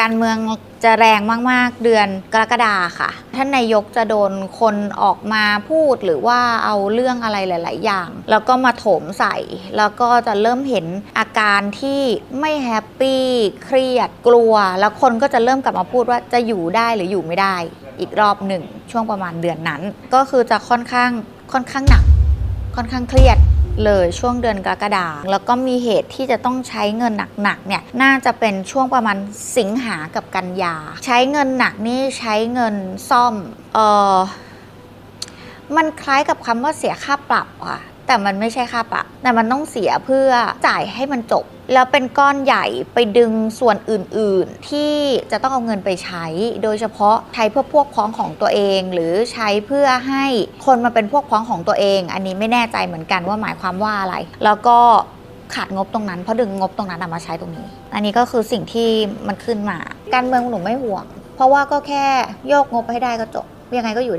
การเมืองจะแรงมาก ๆ เดือนกรกฎาค่ะ ท่านนายกจะโดนคนออกมาพูดหรือว่าเอาเรื่องอะไรหลาย ๆ อย่าง แล้วก็มาโถมใส่ แล้วก็จะเริ่มเห็นอาการที่ไม่แฮปปี้เครียดกลัว แล้วคนก็จะเริ่มกลับมาพูดว่าจะอยู่ได้หรืออยู่ไม่ได้ อีกรอบหนึ่งช่วงประมาณเดือนนั้น ก็คือจะค่อนข้างค่อนข้างหนักค่อนข้างเครียด เลยช่วงเดือนกรกฎาแล้วก็มีเหตุที่จะต้องใช้เงินหนักๆเนี่ยน่าจะเป็นช่วงประมาณสิงหากับกันยา ใช้เงินหนักนี่ใช้เงินซ่อมเออมันคล้ายกับคำว่าเสียค่าปรับอะ แต่มันไม่ใช่ค่าปรับแต่มันต้องเสียเพื่อจ่ายให้มันจบ แล้วเป็นก้อนใหญ่ไปดึงส่วนอื่น ๆ ที่จะต้องเอาเงินไปใช้ โดยเฉพาะใช้เพื่อพวกพ้องของตัวเอง หรือใช้เพื่อให้คนมาเป็นพวกพ้องของตัวเอง อันนี้ไม่แน่ใจเหมือนกันว่าหมายความว่าอะไร แล้วก็ขาดงบตรงนั้นเพราะดึงงบตรงนั้นมาใช้ตรงนี้ อันนี้ก็คือสิ่งที่มันขึ้นมา การเมืองหนูไม่ห่วง เพราะว่าก็แค่โยกงบให้ได้ก็จบยังไงก็อยู่ได้